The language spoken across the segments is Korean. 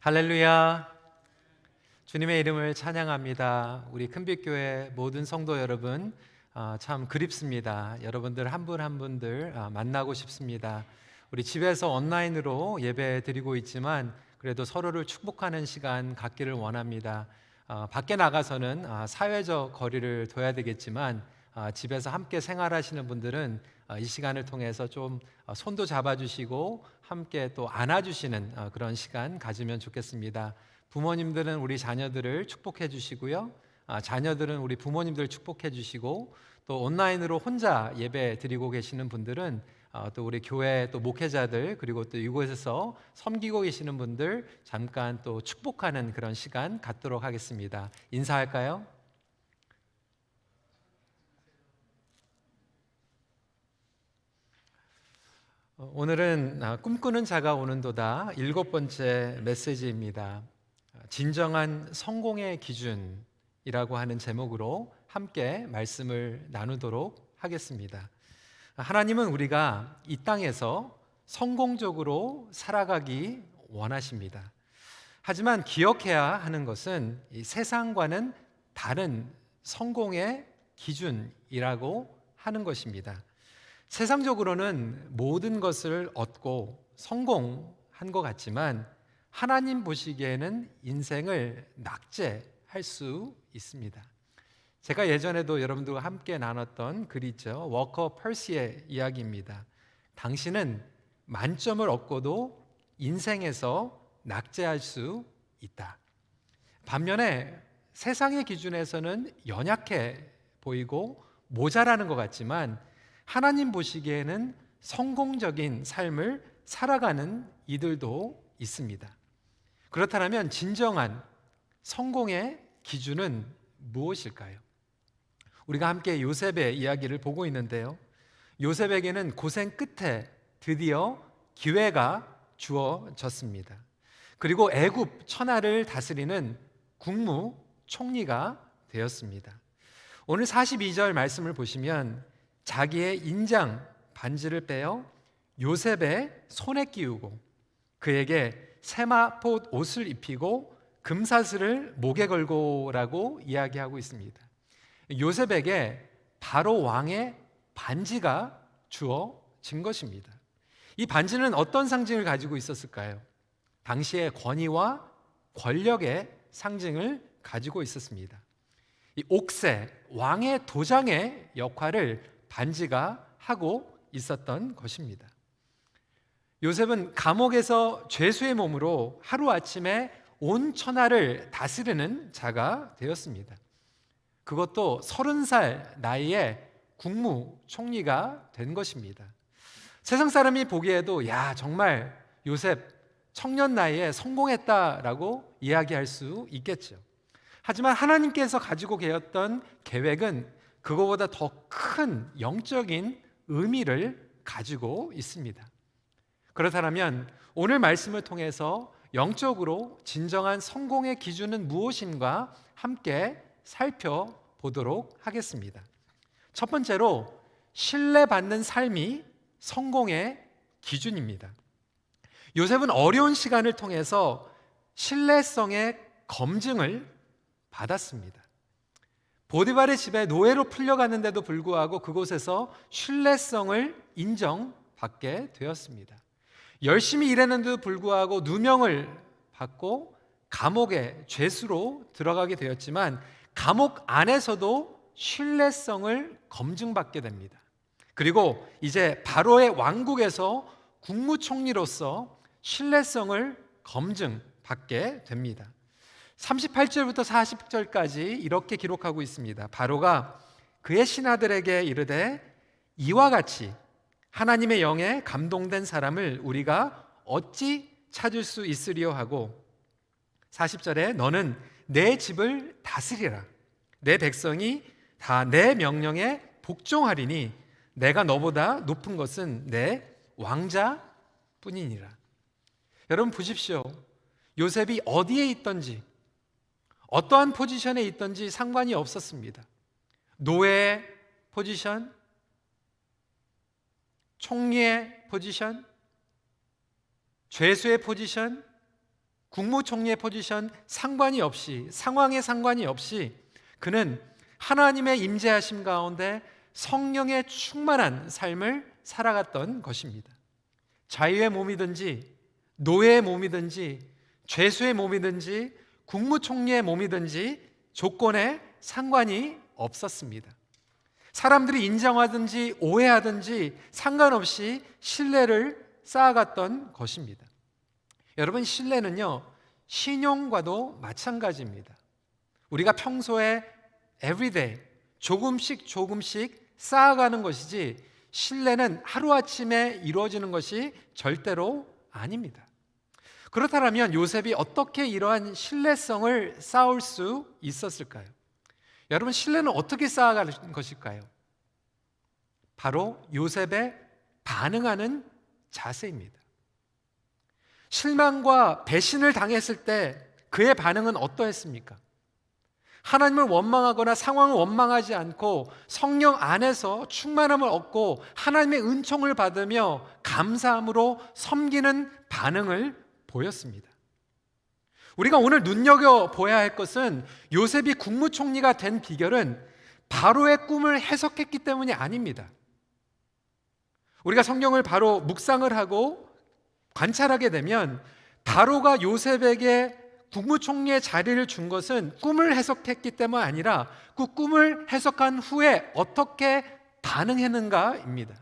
할렐루야. 주님의 이름을 찬양합니다. 우리 큰빛교회 모든 성도 여러분, 아, 참 그립습니다. 여러분들 한 분 한 분들 아, 만나고 싶습니다. 우리 집에서 온라인으로 예배 드리고 있지만 그래도 서로를 축복하는 시간 갖기를 원합니다. 아, 밖에 나가서는 아, 사회적 거리를 둬야 되겠지만 아, 집에서 함께 생활하시는 분들은 아, 이 시간을 통해서 좀 아, 손도 잡아주시고 함께 또 안아주시는 아, 그런 시간 가지면 좋겠습니다. 부모님들은 우리 자녀들을 축복해 주시고요. 아, 자녀들은 우리 부모님들 축복해 주시고 또 온라인으로 혼자 예배 드리고 계시는 분들은 어, 또 우리 교회 또 목회자들 그리고 또 이곳에서 섬기고 계시는 분들 잠깐 또 축복하는 그런 시간 갖도록 하겠습니다. 인사할까요? 오늘은 아, 꿈꾸는 자가 오는도다 일곱 번째 메시지입니다. 아, 진정한 성공의 기준이라고 하는 제목으로 함께 말씀을 나누도록 하겠습니다. 아, 하나님은 우리가 이 땅에서 성공적으로 살아가기 원하십니다. 하지만 기억해야 하는 것은 이 세상과는 다른 성공의 기준이라고 하는 것입니다. 세상적으로는 모든 것을 얻고 성공한 것 같지만 하나님 보시기에는 인생을 낙제할 수 있습니다. 제가 예전에도 여러분들과 함께 나눴던 글이죠. 워커 펄시의 이야기입니다. 당신은 만점을 얻고도 인생에서 낙제할 수 있다. 반면에 세상의 기준에서는 연약해 보이고 모자라는 것 같지만 하나님 보시기에는 성공적인 삶을 살아가는 이들도 있습니다. 그렇다면 진정한 성공의 기준은 무엇일까요? 우리가 함께 요셉의 이야기를 보고 있는데요. 요셉에게는 고생 끝에 드디어 기회가 주어졌습니다. 그리고 애굽 천하를 다스리는 국무 총리가 되었습니다. 오늘 42절 말씀을 보시면 자기의 인장 반지를 빼어 요셉의 손에 끼우고 그에게 세마포 옷을 입히고 금사슬을 목에 걸고라고 이야기하고 있습니다. 요셉에게 바로 왕의 반지가 주어진 것입니다. 이 반지는 어떤 상징을 가지고 있었을까요? 당시의 권위와 권력의 상징을 가지고 있었습니다. 이 옥새 왕의 도장의 역할을 반지가 하고 있었던 것입니다. 요셉은 감옥에서 죄수의 몸으로 하루아침에 온 천하를 다스리는 자가 되었습니다. 그것도 서른 살 나이에 국무총리가 된 것입니다. 세상 사람이 보기에도 야 정말 요셉 청년 나이에 성공했다라고 이야기할 수 있겠죠. 하지만 하나님께서 가지고 계셨던 계획은 그거보다 더 큰 영적인 의미를 가지고 있습니다. 그렇다면 오늘 말씀을 통해서 영적으로 진정한 성공의 기준은 무엇인가 함께 살펴보도록 하겠습니다. 첫 번째로 신뢰받는 삶이 성공의 기준입니다. 요셉은 어려운 시간을 통해서 신뢰성의 검증을 받았습니다. 보디발의 집에 노예로 풀려갔는데도 불구하고 그곳에서 신뢰성을 인정받게 되었습니다. 열심히 일했는데도 불구하고 누명을 받고 감옥에 죄수로 들어가게 되었지만 감옥 안에서도 신뢰성을 검증받게 됩니다. 그리고 이제 바로의 왕국에서 국무총리로서 신뢰성을 검증받게 됩니다. 38절부터 40절까지 이렇게 기록하고 있습니다. 바로가 그의 신하들에게 이르되 이와 같이 하나님의 영에 감동된 사람을 우리가 어찌 찾을 수 있으리요? 하고 40절에 너는 내 집을 다스리라. 내 백성이 다 내 명령에 복종하리니 내가 너보다 높은 것은 내 왕자뿐이니라. 여러분 보십시오. 요셉이 어디에 있던지 어떠한 포지션에 있던지 상관이 없었습니다. 노예 포지션, 총리의 포지션, 죄수의 포지션, 국무총리의 포지션 상관이 없이 상황에 상관이 없이 그는 하나님의 임재하심 가운데 성령의 충만한 삶을 살아갔던 것입니다. 자유의 몸이든지 노예의 몸이든지 죄수의 몸이든지 국무총리의 몸이든지 조건에 상관이 없었습니다. 사람들이 인정하든지 오해하든지 상관없이 신뢰를 쌓아갔던 것입니다. 여러분, 신뢰는요, 신용과도 마찬가지입니다. 우리가 평소에 everyday 조금씩 조금씩 쌓아가는 것이지 신뢰는 하루아침에 이루어지는 것이 절대로 아닙니다. 그렇다면 요셉이 어떻게 이러한 신뢰성을 쌓을 수 있었을까요? 여러분, 신뢰는 어떻게 쌓아가는 것일까요? 바로 요셉의 반응하는 자세입니다. 실망과 배신을 당했을 때 그의 반응은 어떠했습니까? 하나님을 원망하거나 상황을 원망하지 않고 성령 안에서 충만함을 얻고 하나님의 은총을 받으며 감사함으로 섬기는 반응을 보였습니다. 우리가 오늘 눈여겨 보아야 할 것은 요셉이 국무총리가 된 비결은 바로의 꿈을 해석했기 때문이 아닙니다. 우리가 성경을 바로 묵상을 하고 관찰하게 되면 바로가 요셉에게 국무총리의 자리를 준 것은 꿈을 해석했기 때문 아니라 그 꿈을 해석한 후에 어떻게 반응했는가입니다.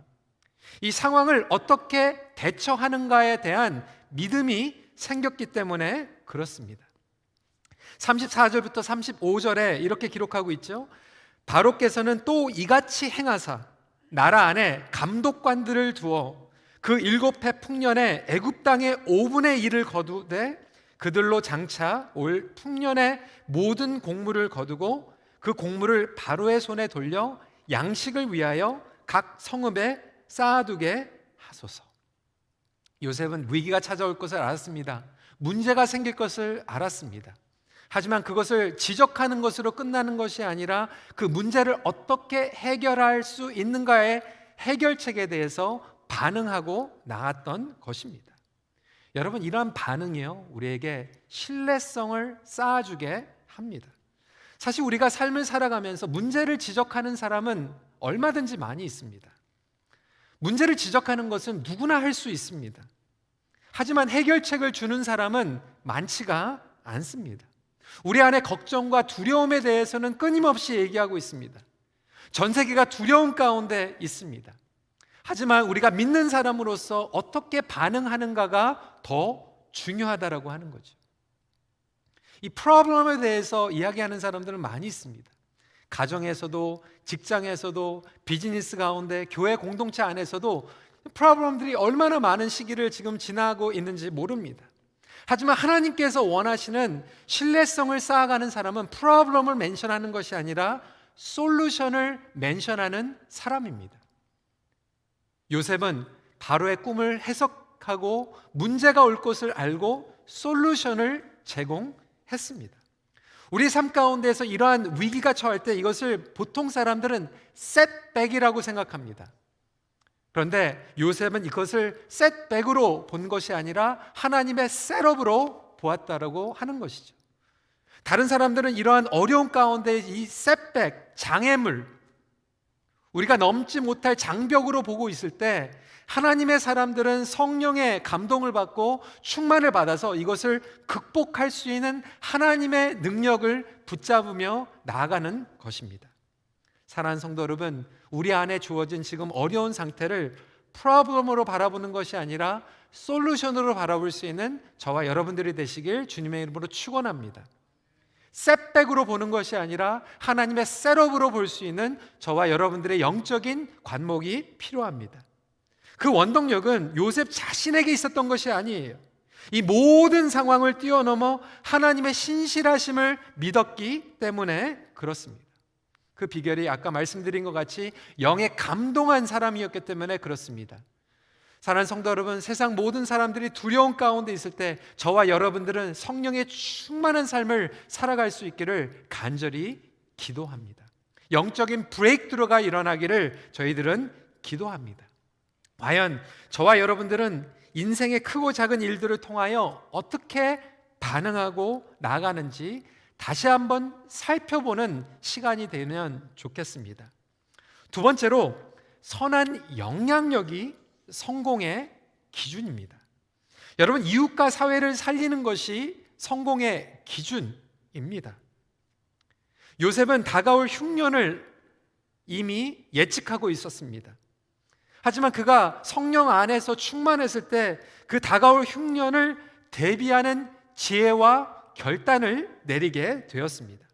이 상황을 어떻게 대처하는가에 대한 믿음이 생겼기 때문에 그렇습니다. 34절부터 35절에 이렇게 기록하고 있죠. 바로께서는 또 이같이 행하사 나라 안에 감독관들을 두어 그 일곱 해 풍년에 애굽 땅의 5분의 1을 거두되 그들로 장차 올 풍년의 모든 공물을 거두고 그 공물을 바로의 손에 돌려 양식을 위하여 각 성읍에 쌓아두게 하소서. 요셉은 위기가 찾아올 것을 알았습니다. 문제가 생길 것을 알았습니다. 하지만 그것을 지적하는 것으로 끝나는 것이 아니라 그 문제를 어떻게 해결할 수 있는가의 해결책에 대해서 반응하고 나갔던 것입니다. 여러분 이러한 반응이요 우리에게 신뢰성을 쌓아주게 합니다. 사실 우리가 삶을 살아가면서 문제를 지적하는 사람은 얼마든지 많이 있습니다. 문제를 지적하는 것은 누구나 할 수 있습니다. 하지만 해결책을 주는 사람은 많지가 않습니다. 우리 안에 걱정과 두려움에 대해서는 끊임없이 얘기하고 있습니다. 전 세계가 두려움 가운데 있습니다. 하지만 우리가 믿는 사람으로서 어떻게 반응하는가가 더 중요하다라고 하는 거죠. 이 프로블럼에 대해서 이야기하는 사람들은 많이 있습니다. 가정에서도 직장에서도 비즈니스 가운데 교회 공동체 안에서도 프로블럼들이 얼마나 많은 시기를 지금 지나고 있는지 모릅니다. 하지만 하나님께서 원하시는 신뢰성을 쌓아가는 사람은 프로블럼을 멘션하는 것이 아니라 솔루션을 멘션하는 사람입니다. 요셉은 바로의 꿈을 해석하고 문제가 올 것을 알고 솔루션을 제공했습니다. 우리 삶 가운데서 이러한 위기가 처할 때 이것을 보통 사람들은 셋백이라고 생각합니다. 그런데 요셉은 이것을 셋백으로 본 것이 아니라 하나님의 셋업으로 보았다라고 하는 것이죠. 다른 사람들은 이러한 어려운 가운데 이 셋백, 장애물, 우리가 넘지 못할 장벽으로 보고 있을 때 하나님의 사람들은 성령의 감동을 받고 충만을 받아서 이것을 극복할 수 있는 하나님의 능력을 붙잡으며 나아가는 것입니다. 사랑하는 성도 여러분, 우리 안에 주어진 지금 어려운 상태를 프로블럼으로 바라보는 것이 아니라 솔루션으로 바라볼 수 있는 저와 여러분들이 되시길 주님의 이름으로 축원합니다. 셋백으로 보는 것이 아니라 하나님의 셋업으로 볼 수 있는 저와 여러분들의 영적인 관목이 필요합니다. 그 원동력은 요셉 자신에게 있었던 것이 아니에요. 이 모든 상황을 뛰어넘어 하나님의 신실하심을 믿었기 때문에 그렇습니다. 그 비결이 아까 말씀드린 것 같이 영에 감동한 사람이었기 때문에 그렇습니다. 사랑하는 성도 여러분, 세상 모든 사람들이 두려움 가운데 있을 때 저와 여러분들은 성령의 충만한 삶을 살아갈 수 있기를 간절히 기도합니다. 영적인 브레이크드로가 일어나기를 저희들은 기도합니다. 과연 저와 여러분들은 인생의 크고 작은 일들을 통하여 어떻게 가능하고 나가는지 다시 한번 살펴보는 시간이 되면 좋겠습니다. 두 번째로 선한 영향력이 성공의 기준입니다. 여러분 이웃과 사회를 살리는 것이 성공의 기준입니다. 요셉은 다가올 흉년을 이미 예측하고 있었습니다. 하지만 그가 성령 안에서 충만했을 때 그 다가올 흉년을 대비하는 지혜와 결단을 내리게 되었습니다.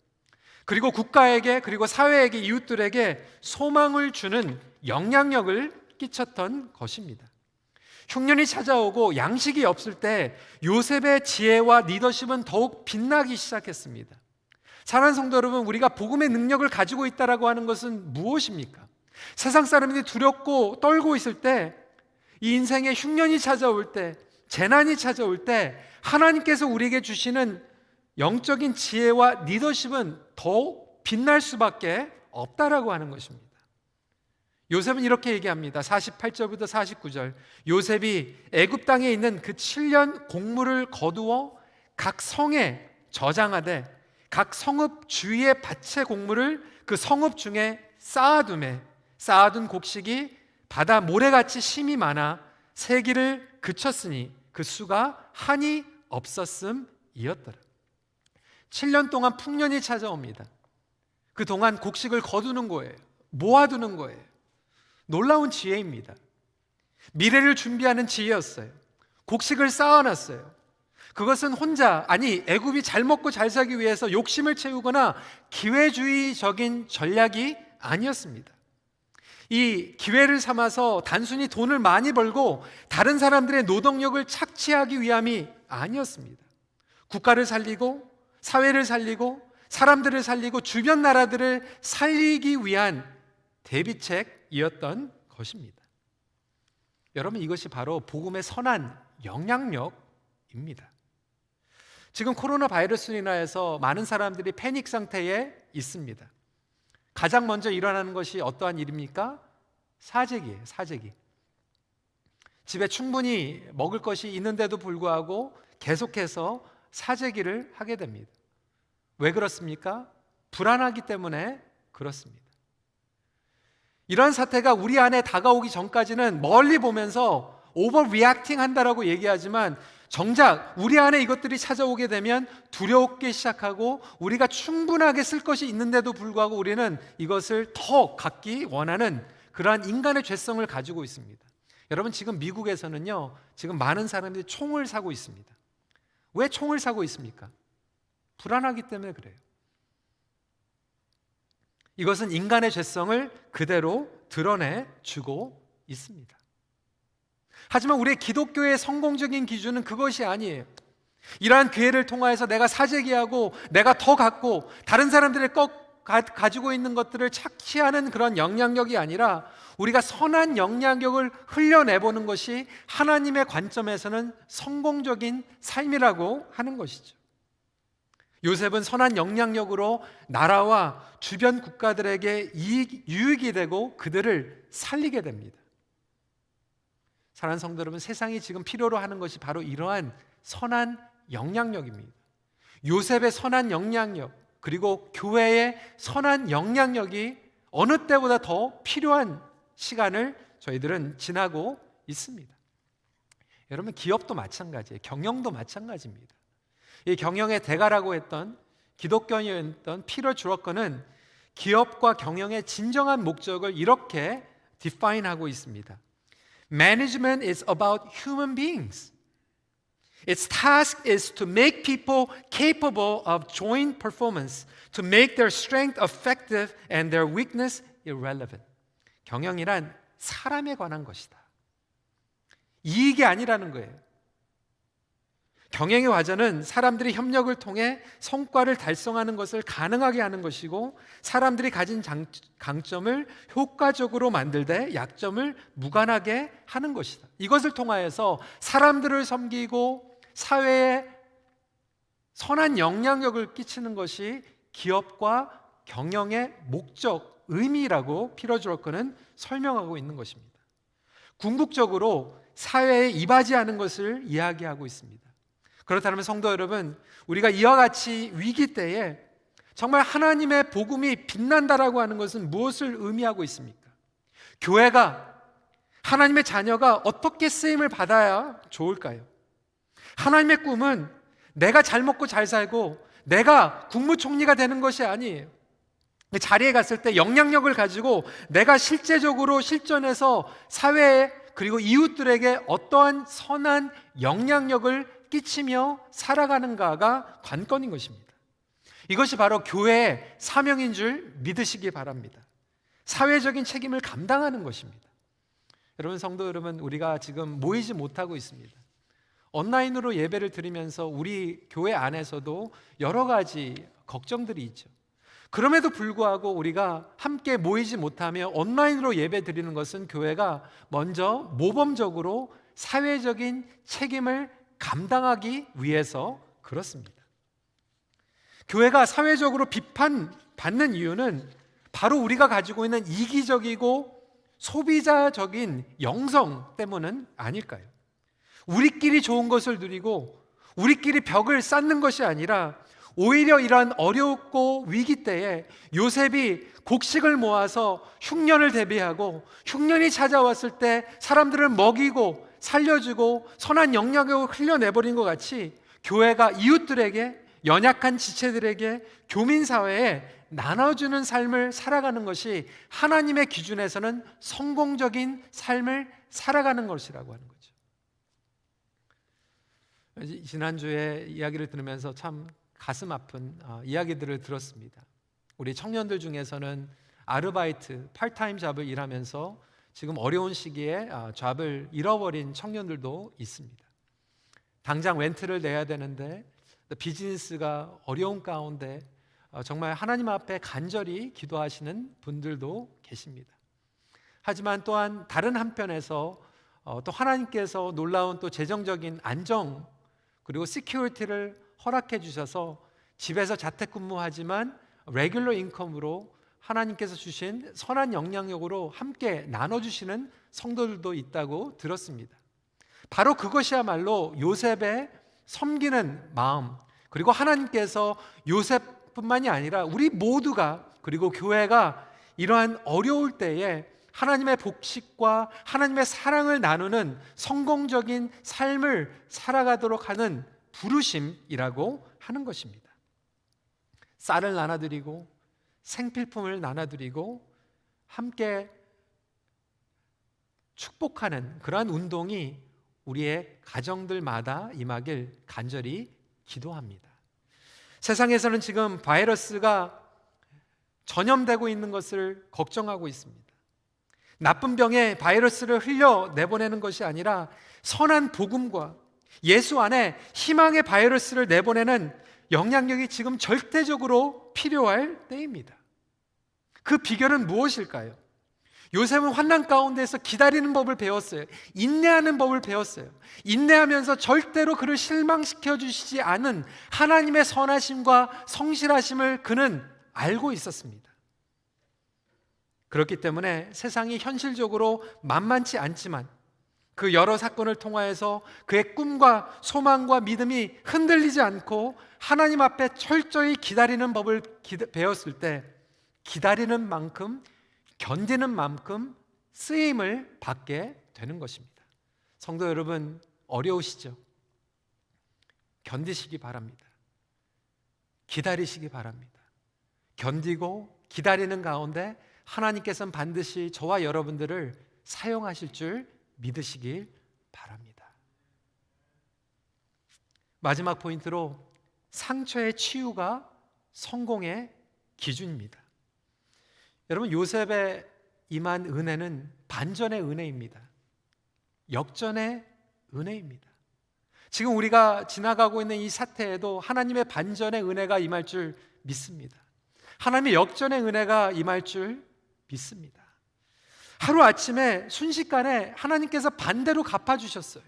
그리고 국가에게 그리고 사회에게 이웃들에게 소망을 주는 영향력을 끼쳤던 것입니다. 흉년이 찾아오고 양식이 없을 때 요셉의 지혜와 리더십은 더욱 빛나기 시작했습니다. 사랑하는 성도 여러분, 우리가 복음의 능력을 가지고 있다라고 하는 것은 무엇입니까? 세상 사람들이 두렵고 떨고 있을 때, 이 인생에 흉년이 찾아올 때, 재난이 찾아올 때, 하나님께서 우리에게 주시는 영적인 지혜와 리더십은 더욱 빛날 수밖에 없다라고 하는 것입니다. 요셉은 이렇게 얘기합니다. 48절부터 49절. 요셉이 애굽 땅에 있는 그 7년 공물을 거두어 각 성에 저장하되 각 성읍 주위의 밭의 곡물을 그 성읍 중에 쌓아둠에 쌓아둔 곡식이 바다 모래같이 심이 많아 세기를 그쳤으니 그 수가 한이 없었음이었더라. 7년 동안 풍년이 찾아옵니다. 그 동안 곡식을 거두는 거예요. 모아두는 거예요. 놀라운 지혜입니다. 미래를 준비하는 지혜였어요. 곡식을 쌓아놨어요. 그것은 혼자 아니 애굽이 잘 먹고 잘 살기 위해서 욕심을 채우거나 기회주의적인 전략이 아니었습니다. 이 기회를 삼아서 단순히 돈을 많이 벌고 다른 사람들의 노동력을 착취하기 위함이 아니었습니다. 국가를 살리고 사회를 살리고 사람들을 살리고 주변 나라들을 살리기 위한 대비책이었던 것입니다. 여러분 이것이 바로 복음의 선한 영향력입니다. 지금 코로나 바이러스로 인하여서 많은 사람들이 패닉 상태에 있습니다. 가장 먼저 일어나는 것이 어떠한 일입니까? 사재기예요, 사재기. 집에 충분히 먹을 것이 있는데도 불구하고 계속해서 사재기를 하게 됩니다. 왜 그렇습니까? 불안하기 때문에 그렇습니다. 이런 사태가 우리 안에 다가오기 전까지는 멀리 보면서 오버 리액팅 한다라고 얘기하지만 정작 우리 안에 이것들이 찾아오게 되면 두려웠기 시작하고 우리가 충분하게 쓸 것이 있는데도 불구하고 우리는 이것을 더 갖기 원하는 그러한 인간의 죄성을 가지고 있습니다. 여러분 지금 미국에서는요. 지금 많은 사람들이 총을 사고 있습니다. 왜 총을 사고 있습니까? 불안하기 때문에 그래요. 이것은 인간의 죄성을 그대로 드러내 주고 있습니다. 하지만 우리 기독교의 성공적인 기준은 그것이 아니에요. 이러한 기회를 통하여서 내가 사재기하고 내가 더 갖고 다른 사람들의 꼭 가, 가지고 있는 것들을 착취하는 그런 영향력이 아니라 우리가 선한 영향력을 흘려내보는 것이 하나님의 관점에서는 성공적인 삶이라고 하는 것이죠. 요셉은 선한 영향력으로 나라와 주변 국가들에게 이익, 유익이 되고 그들을 살리게 됩니다. 사랑하는 성도 여러분, 세상이 지금 필요로 하는 것이 바로 이러한 선한 영향력입니다. 요셉의 선한 영향력, 그리고 교회의 선한 영향력이 어느 때보다 더 필요한 시간을 저희들은 지나고 있습니다. 여러분, 기업도 마찬가지예요. 경영도 마찬가지입니다. 이 경영의 대가라고 했던 기독교인이었던 피터 주러커는 기업과 경영의 진정한 목적을 이렇게 디파인하고 있습니다. Management is about human beings. Its task is to make people capable of joint performance, to make their strength effective and their weakness irrelevant. 경영이란 사람에 관한 것이다. 이익이 아니라는 거예요. 경영의 과정은 사람들이 협력을 통해 성과를 달성하는 것을 가능하게 하는 것이고 사람들이 가진 장, 강점을 효과적으로 만들되 약점을 무관하게 하는 것이다. 이것을 통하여서 사람들을 섬기고 사회에 선한 영향력을 끼치는 것이 기업과 경영의 목적, 의미라고 피러주로커는 설명하고 있는 것입니다. 궁극적으로 사회에 이바지하는 것을 이야기하고 있습니다. 그렇다면 성도 여러분, 우리가 이와 같이 위기 때에 정말 하나님의 복음이 빛난다라고 하는 것은 무엇을 의미하고 있습니까? 교회가 하나님의 자녀가 어떻게 쓰임을 받아야 좋을까요? 하나님의 꿈은 내가 잘 먹고 잘 살고 내가 국무총리가 되는 것이 아니에요. 그 자리에 갔을 때 영향력을 가지고 내가 실제적으로 실전에서 사회에 그리고 이웃들에게 어떠한 선한 영향력을 끼치며 살아가는가가 관건인 것입니다. 이것이 바로 교회의 사명인 줄 믿으시기 바랍니다. 사회적인 책임을 감당하는 것입니다. 여러분 성도 여러분 우리가 지금 모이지 못하고 있습니다. 온라인으로 예배를 드리면서 우리 교회 안에서도 여러 가지 걱정들이 있죠. 그럼에도 불구하고 우리가 함께 모이지 못하며 온라인으로 예배 드리는 것은 교회가 먼저 모범적으로 사회적인 책임을 감당하기 위해서 그렇습니다. 교회가 사회적으로 비판받는 이유는 바로 우리가 가지고 있는 이기적이고 소비자적인 영성 때문은 아닐까요? 우리끼리 좋은 것을 누리고 우리끼리 벽을 쌓는 것이 아니라 오히려 이러한 어렵고 위기 때에 요셉이 곡식을 모아서 흉년을 대비하고 흉년이 찾아왔을 때 사람들을 먹이고 살려주고 선한 영향력을 흘려내버린 것 같이 교회가 이웃들에게 연약한 지체들에게 교민 사회에 나눠주는 삶을 살아가는 것이 하나님의 기준에서는 성공적인 삶을 살아가는 것이라고 하는 거죠. 지난주에 이야기를 들으면서 참 가슴 아픈 어, 이야기들을 들었습니다. 우리 청년들 중에서는 아르바이트, 파트타임 잡을 일하면서 지금 어려운 시기에 아, 잡을 잃어버린 청년들도 있습니다. 당장 렌트를 내야 되는데 비즈니스가 어려운 가운데 어, 정말 하나님 앞에 간절히 기도하시는 분들도 계십니다. 하지만 또한 다른 한편에서 어, 또 하나님께서 놀라운 또 재정적인 안정 그리고 시큐리티를 허락해 주셔서 집에서 자택근무하지만 레귤러 인컴으로 하나님께서 주신 선한 영향력으로 함께 나눠 주시는 성도들도 있다고 들었습니다. 바로 그것이야말로 요셉의 섬기는 마음 그리고 하나님께서 요셉뿐만이 아니라 우리 모두가 그리고 교회가 이러한 어려울 때에 하나님의 복식과 하나님의 사랑을 나누는 성공적인 삶을 살아가도록 하는 부르심이라고 하는 것입니다. 쌀을 나눠드리고 생필품을 나눠드리고 함께 축복하는 그러한 운동이 우리의 가정들마다 임하길 간절히 기도합니다. 세상에서는 지금 바이러스가 전염되고 있는 것을 걱정하고 있습니다. 나쁜 병에 바이러스를 흘려 내보내는 것이 아니라 선한 복음과 예수 안에 희망의 바이러스를 내보내는 영향력이 지금 절대적으로 필요할 때입니다. 그 비결은 무엇일까요? 요셉은 환난 가운데서 기다리는 법을 배웠어요. 인내하는 법을 배웠어요. 인내하면서 절대로 그를 실망시켜 주시지 않은 하나님의 선하심과 성실하심을 그는 알고 있었습니다. 그렇기 때문에 세상이 현실적으로 만만치 않지만 그 여러 사건을 통하여서 그의 꿈과 소망과 믿음이 흔들리지 않고 하나님 앞에 철저히 기다리는 법을 배웠을 때 기다리는 만큼 견디는 만큼 쓰임을 받게 되는 것입니다. 성도 여러분 어려우시죠? 견디시기 바랍니다. 기다리시기 바랍니다. 견디고 기다리는 가운데 하나님께서는 반드시 저와 여러분들을 사용하실 줄 믿으시길 바랍니다. 마지막 포인트로 상처의 치유가 성공의 기준입니다. 여러분 요셉의 임한 은혜는 반전의 은혜입니다. 역전의 은혜입니다. 지금 우리가 지나가고 있는 이 사태에도 하나님의 반전의 은혜가 임할 줄 믿습니다. 하나님의 역전의 은혜가 임할 줄 믿습니다. 하루 아침에 순식간에 하나님께서 반대로 갚아주셨어요.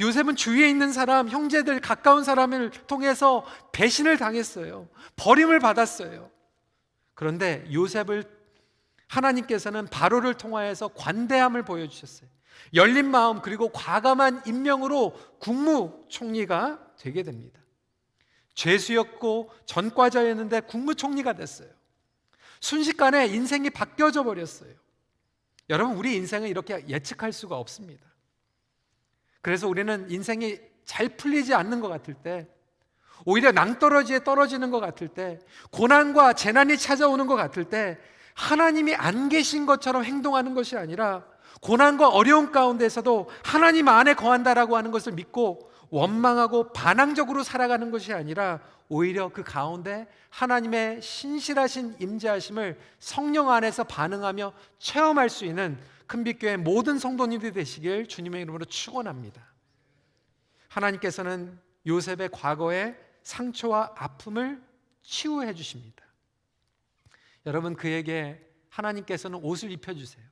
요셉은 주위에 있는 사람, 형제들, 가까운 사람을 통해서 배신을 당했어요. 버림을 받았어요. 그런데 요셉을 하나님께서는 바로를 통하여서 관대함을 보여주셨어요. 열린 마음 그리고 과감한 임명으로 국무총리가 되게 됩니다. 죄수였고 전과자였는데 국무총리가 됐어요. 순식간에 인생이 바뀌어져 버렸어요. 여러분, 우리 인생은 이렇게 예측할 수가 없습니다. 그래서 우리는 인생이 잘 풀리지 않는 것 같을 때, 오히려 낭떠러지에 떨어지는 것 같을 때, 고난과 재난이 찾아오는 것 같을 때, 하나님이 안 계신 것처럼 행동하는 것이 아니라, 고난과 어려움 가운데서도 하나님 안에 거한다라고 하는 것을 믿고 원망하고 반항적으로 살아가는 것이 아니라 오히려 그 가운데 하나님의 신실하신 임재하심을 성령 안에서 반응하며 체험할 수 있는 큰빛교회 모든 성도님들이 되시길 주님의 이름으로 축원합니다. 하나님께서는 요셉의 과거의 상처와 아픔을 치유해 주십니다. 여러분 그에게 하나님께서는 옷을 입혀 주세요.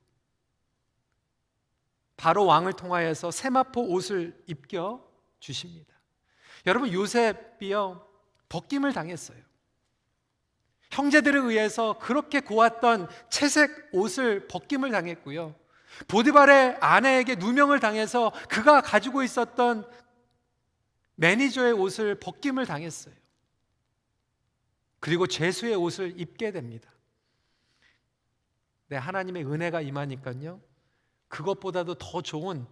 바로 왕을 통하여서 세마포 옷을 입겨 주십니다. 여러분 요셉이요 벗김을 당했어요. 형제들에 의해서 그렇게 고왔던 채색 옷을 벗김을 당했고요. 보디발의 아내에게 누명을 당해서 그가 가지고 있었던 매니저의 옷을 벗김을 당했어요. 그리고 죄수의 옷을 입게 됩니다. 네, 하나님의 은혜가 임하니까요. 그것보다도 더 좋은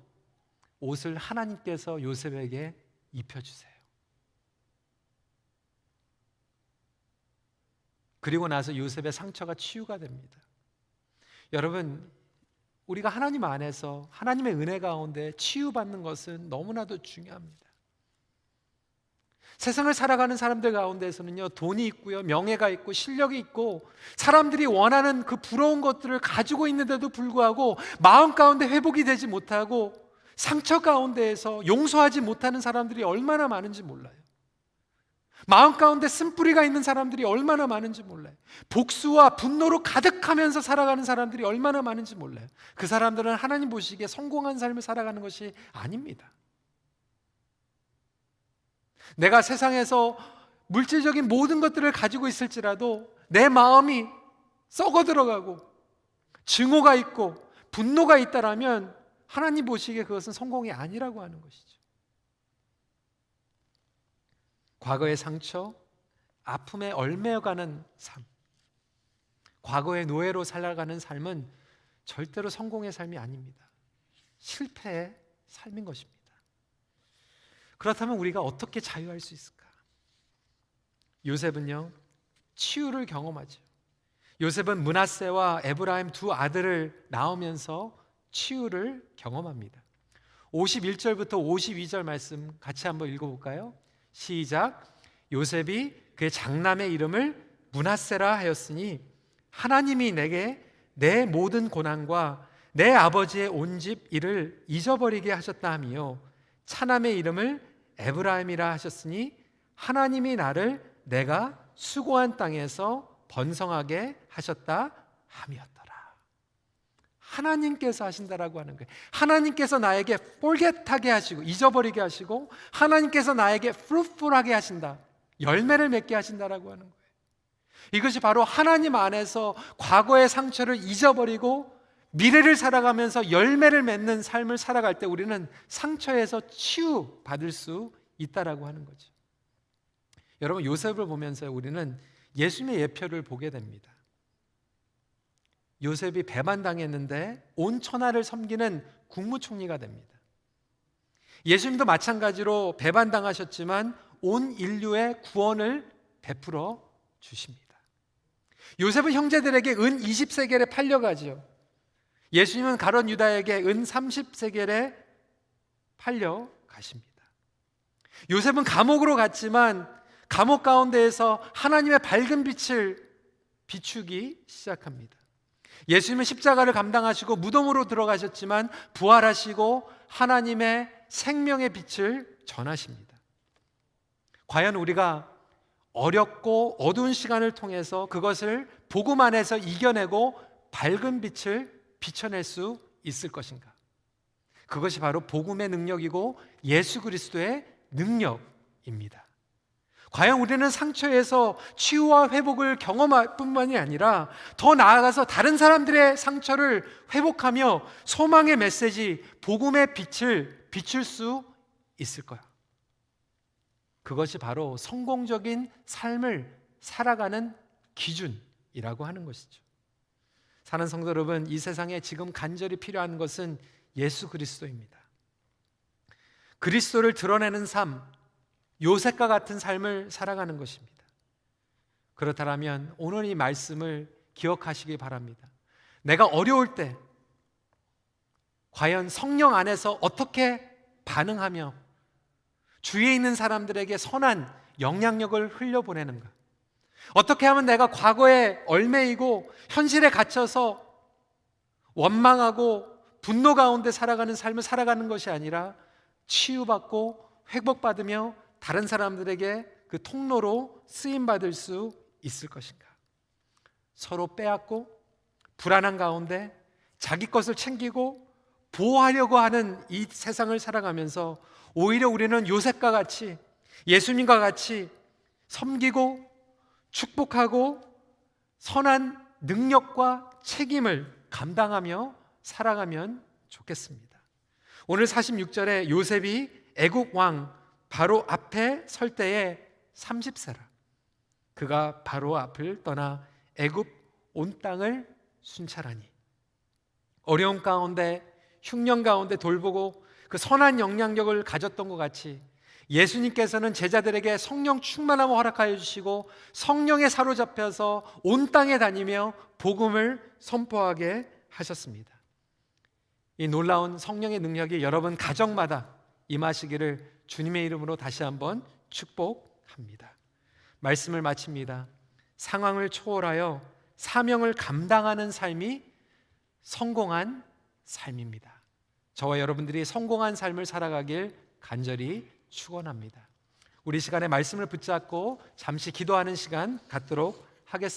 옷을 하나님께서 요셉에게 입혀주세요. 그리고 나서 요셉의 상처가 치유가 됩니다. 여러분, 우리가 하나님 안에서 하나님의 은혜 가운데 치유받는 것은 너무나도 중요합니다. 세상을 살아가는 사람들 가운데서는요, 돈이 있고요, 명예가 있고, 실력이 있고, 사람들이 원하는 그 부러운 것들을 가지고 있는데도 불구하고, 마음 가운데 회복이 되지 못하고, 상처 가운데에서 용서하지 못하는 사람들이 얼마나 많은지 몰라요. 마음 가운데 쓴뿌리가 있는 사람들이 얼마나 많은지 몰라요. 복수와 분노로 가득하면서 살아가는 사람들이 얼마나 많은지 몰라요. 그 사람들은 하나님 보시기에 성공한 삶을 살아가는 것이 아닙니다. 내가 세상에서 물질적인 모든 것들을 가지고 있을지라도 내 마음이 썩어 들어가고 증오가 있고 분노가 있다라면 하나님 보시기에 그것은 성공이 아니라고 하는 것이죠. 과거의 상처, 아픔에 얼매어가는 삶, 과거의 노예로 살아가는 삶은 절대로 성공의 삶이 아닙니다. 실패의 삶인 것입니다. 그렇다면 우리가 어떻게 자유할 수 있을까? 요셉은요, 치유를 경험하죠. 요셉은 문하세와 에브라임 두 아들을 낳으면서 치유를 경험합니다. 51절부터 52절 말씀 같이 한번 읽어볼까요? 시작. 요셉이 그의 장남의 이름을 문하세라 하였으니 하나님이 내게 내 모든 고난과 내 아버지의 온 집 일을 잊어버리게 하셨다 하며 차남의 이름을 에브라임이라 하셨으니 하나님이 나를 내가 수고한 땅에서 번성하게 하셨다 함이었더라. 하나님께서 하신다라고 하는 거예요. 하나님께서 나에게 폴겟하게 하시고 잊어버리게 하시고 하나님께서 나에게 프루풀하게 하신다. 열매를 맺게 하신다라고 하는 거예요. 이것이 바로 하나님 안에서 과거의 상처를 잊어버리고 미래를 살아가면서 열매를 맺는 삶을 살아갈 때 우리는 상처에서 치유 받을 수 있다라고 하는 거죠. 여러분 요셉을 보면서 우리는 예수님의 예표를 보게 됩니다. 요셉이 배반당했는데 온 천하를 섬기는 국무총리가 됩니다. 예수님도 마찬가지로 배반당하셨지만 온 인류의 구원을 베풀어 주십니다. 요셉은 형제들에게 은 20세겔에 팔려가죠. 예수님은 가론 유다에게 은 30세겔에 팔려 가십니다. 요셉은 감옥으로 갔지만 감옥 가운데에서 하나님의 밝은 빛을 비추기 시작합니다. 예수님은 십자가를 감당하시고 무덤으로 들어가셨지만 부활하시고 하나님의 생명의 빛을 전하십니다. 과연 우리가 어렵고 어두운 시간을 통해서 그것을 복음 안에서 이겨내고 밝은 빛을 비춰낼 수 있을 것인가? 그것이 바로 복음의 능력이고 예수 그리스도의 능력입니다. 과연 우리는 상처에서 치유와 회복을 경험할 뿐만이 아니라 더 나아가서 다른 사람들의 상처를 회복하며 소망의 메시지, 복음의 빛을 비출 수 있을 거야. 그것이 바로 성공적인 삶을 살아가는 기준이라고 하는 것이죠. 사는 성도 여러분, 이 세상에 지금 간절히 필요한 것은 예수 그리스도입니다. 그리스도를 드러내는 삶, 요셉과 같은 삶을 살아가는 것입니다. 그렇다면 오늘 이 말씀을 기억하시기 바랍니다. 내가 어려울 때 과연 성령 안에서 어떻게 반응하며 주위에 있는 사람들에게 선한 영향력을 흘려보내는가? 어떻게 하면 내가 과거에 얼매이고 현실에 갇혀서 원망하고 분노 가운데 살아가는 삶을 살아가는 것이 아니라 치유받고 회복받으며 다른 사람들에게 그 통로로 쓰임 받을 수 있을 것인가? 서로 빼앗고 불안한 가운데 자기 것을 챙기고 보호하려고 하는 이 세상을 살아가면서 오히려 우리는 요셉과 같이 예수님과 같이 섬기고 축복하고 선한 능력과 책임을 감당하며 살아가면 좋겠습니다. 오늘 46절에 요셉이 애국 왕 바로 앞에 설 때에 30세라. 그가 바로 앞을 떠나 애굽 온 땅을 순찰하니 어려움 가운데 흉년 가운데 돌보고 그 선한 영향력을 가졌던 것 같이 예수님께서는 제자들에게 성령 충만함을 허락하여 주시고 성령에 사로잡혀서 온 땅에 다니며 복음을 선포하게 하셨습니다. 이 놀라운 성령의 능력이 여러분 가정마다 임하시기를 주님의 이름으로 다시 한번 축복합니다. 말씀을 마칩니다. 상황을 초월하여 사명을 감당하는 삶이 성공한 삶입니다. 저와 여러분들이 성공한 삶을 살아가길 간절히 축원합니다. 우리 시간에 말씀을 붙잡고 잠시 기도하는 시간 갖도록 하겠습니다.